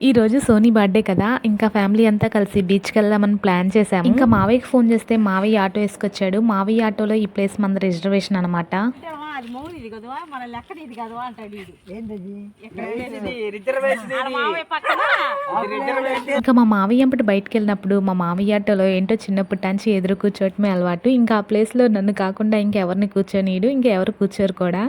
ఈ రోజు Sony birthday కదా ఇంకా ఫ్యామిలీ అంతా కలిసి బీచ్కి వెళ్దామని ప్లాన్ చేసాము ఇంకా మావయ్యకి ఫోన్ చేస్తే మావయ్య ఆటో వేసుకొచ్చాడు. మావయ్య ఆటోలో ఈ ప్లేస్ మన రిజర్వేషన్ అనమాట ఇంకా మా మావయ్య అంపటి బయటకు వెళ్ళినప్పుడు మా మావయ్య ఆటోలో ఏంటో చిన్నప్పటి నుంచి ఎదురు కూర్చోవటమే అలవాటు. ఇంకా ఆ ప్లేస్లో నన్ను కాకుండా ఇంకెవరిని కూర్చొనిడు ఇంకెవరు కూర్చోరు కూడా.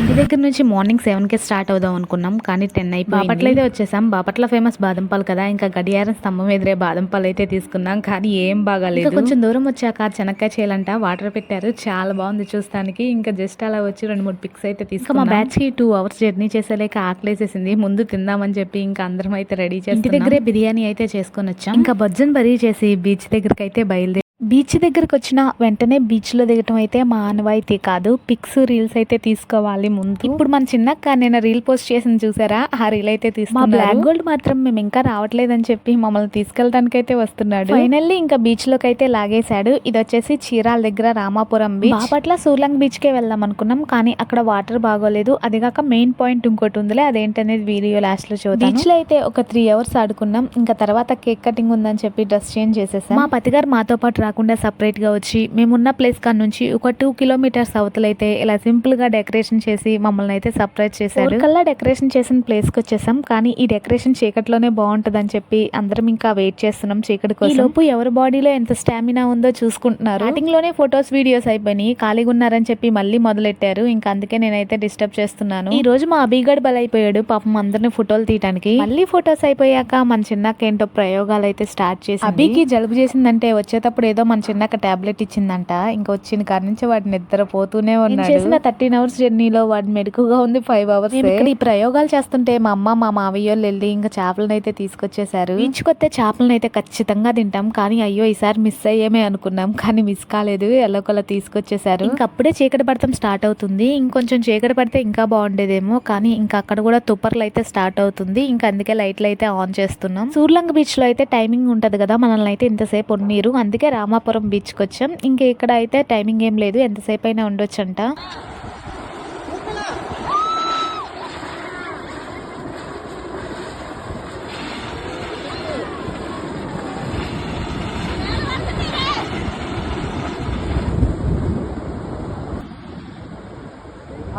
ఇంటి దగ్గర నుంచి మార్నింగ్ సెవెన్కి స్టార్ట్ అవుదాం అనుకున్నాం కానీ టెన్ అయిపోయి బాపట్ల అయితే వచ్చేసాం. బాపట్ల ఫేమస్ బాదం పాలు కదా ఇంకా గడియారం స్తంభం ఎదురే బాదం పాలు అయితే తీసుకున్నాం కానీ ఏం బాగాలేదు. కొంచెం దూరం వచ్చాక చెనక్కాయ చేయాలంట వాటర్ పెట్టారు చాలా బాగుంది చూస్తానికి. ఇంకా జస్ట్ అలా వచ్చి రెండు మూడు పిక్స్ అయితే తీసుకున్నాం మా బ్యాచ్కి టూ అవర్స్ జర్నీ చేసేలేక ఆకలేసేసింది. ముందు తిందామని చెప్పి ఇంకా అందరం అయితే రెడీ చేసి ఇంటి దగ్గరే బిర్యానీ అయితే చేసుకొని వచ్చాం. ఇంకా బజ్జన్ బరీ చేసి బీచ్ దగ్గరికి అయితే బయలుదేరి బీచ్ దగ్గరకు వచ్చిన వెంటనే బీచ్లో దిగటం అయితే మా ఆనవాయితీ కాదు. పిక్స్ రీల్స్ అయితే తీసుకోవాలి ముందు. ఇప్పుడు మన చిన్నక్క నేను రీల్ పోస్ట్ చేసింది చూసారా? ఆ రీల్ అయితే తీసుకున్నా బ్లాక్ గోల్డ్ మాత్రం మేము ఇంకా రావట్లేదని చెప్పి మమ్మల్ని తీసుకెళ్ళడానికి అయితే వస్తున్నాడు. ఫైనల్లీ ఇంకా బీచ్లోకి అయితే లాగేశాడు. ఇది వచ్చేసి చీరాల దగ్గర రామాపురం బీచ్. బాపట్ల సూర్లంగ్ బీచ్ కే వెళ్దాం అనుకున్నాం కానీ అక్కడ వాటర్ బాగోలేదు. అది కాక మెయిన్ పాయింట్ ఇంకోటి ఉందిలే అదేంటనేది వీడియో లాస్ట్లో చూద్దాం బీచ్లో అయితే ఒక త్రీ అవర్స్ ఆడుకున్నాం. ఇంకా తర్వాత కేక్ కటింగ్ ఉందని చెప్పి డ్రెస్ చేంజ్ చేసేసాం. మా పతిగారు మాతో పాటు రాకుండా సపరేట్గా వచ్చి మేమున్న ప్లేస్ కాడ నుంచి ఒక టూ కిలోమీటర్స్ అవతలైతే ఇలా సింపుల్గా డెకరేషన్ చేసి మమ్మల్ని అయితే సర్ప్రైజ్ చేశారు. కల్లా డెకరేషన్ చేసిన ప్లేస్కి వచ్చేసాం. కానీ ఈ డెకరేషన్ చీకట్లోనే బాగుంటదని చెప్పి అందరం ఇంకా వెయిట్ చేస్తున్నాం చీకటి కోసం. లోపు ఎవరి బాడీలో ఎంత స్టామినా ఉందో చూసుకుంటున్నారు. స్టార్టింగ్లోనే ఫొటోస్ వీడియోస్ అయిపోయినాయి. ఖాళీగా ఉన్నారని చెప్పి మళ్ళీ మొదలెట్టారు. ఇంకా అందుకే నేనైతే డిస్టర్బ్ చేస్తున్నాను. ఈ రోజు మా అభిగడ్ బలైపోయాడు. పాపం అందరిని ఫోటోలు తీయడానికి మళ్ళీ ఫొటోస్ అయిపోయాక మన చిన్నక్క ఏంటో ప్రయోగాలు అయితే స్టార్ట్ చేసి అభికి జలుబు చేసిందంటే వచ్చేటప్పుడు ఏదో మన చిన్నక్క టాబ్లెట్ ఇచ్చిందంట. ఇంకా వచ్చిన కాడ నుంచి వాడు నిద్రపోతూనే ఉన్నాడు. చేసిన థర్టీన్ అవర్స్ జర్నీలో? వాడు మెడుకుగా ఉంది ఫైవ్ అవర్స్. ఇక్కడ ఈ ప్రయోగాలు చేస్తుంటే మా అమ్మ మా మావయ్య వాళ్ళు ఇంకా చేపలను అయితే తీసుకొచ్చేసారు బీచ్కొస్తే చేపలను అయితే ఖచ్చితంగా తింటాం. కానీ అయ్యో ఈసారి మిస్ అయ్యేమే అనుకున్నాం. కానీ మిస్ కాలేదు. ఎల్లకొల్ల తీసుకొచ్చేసారు ఇంకా అప్పుడే చీకటి పడతాం స్టార్ట్ అవుతుంది. ఇంకొంచెం చీకటి పడితే ఇంకా బాగుండేదేమో. కానీ ఇంకా అక్కడ కూడా తుప్పర్లు అయితే స్టార్ట్ అవుతుంది. ఇంకా అందుకే లైట్లు అయితే ఆన్ చేస్తున్నాం. సూర్లంగ్ బీచ్లో అయితే టైమింగ్ ఉంటది కదా. మనల్ని అయితే ఇంతసేపు ఉన్నీరు అందుకే రామాపురం బీచ్కి వచ్చాం. ఇంకా ఇక్కడ అయితే టైమింగ్ ఏం లేదు. ఎంతసేపు అయినా ఉండొచ్చంట.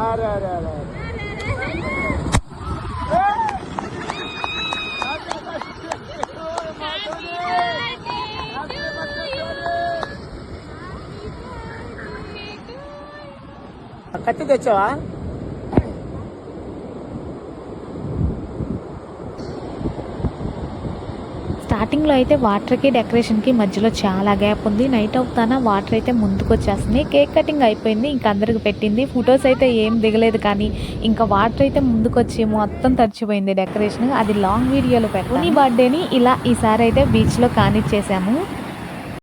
అరే అరే అరే కత్తి తెచ్చావా? స్టార్టింగ్లో అయితే వాటర్కి డెకరేషన్కి మధ్యలో చాలా గ్యాప్ ఉంది. నైట్ అవుతానా? వాటర్ అయితే ముందుకు వచ్చేస్తుంది కేక్ కటింగ్ అయిపోయింది. ఇంకా అందరికి పెట్టింది. ఫొటోస్ అయితే ఏం దిగలేదు కానీ ఇంకా వాటర్ అయితే ముందుకు వచ్చి మొత్తం తడిచిపోయింది డెకరేషన్. అది లాంగ్ వీడియోలో పెట్టాను. బర్త్డేని ఇలా ఈసారి అయితే బీచ్లో కానిచ్చేసాము.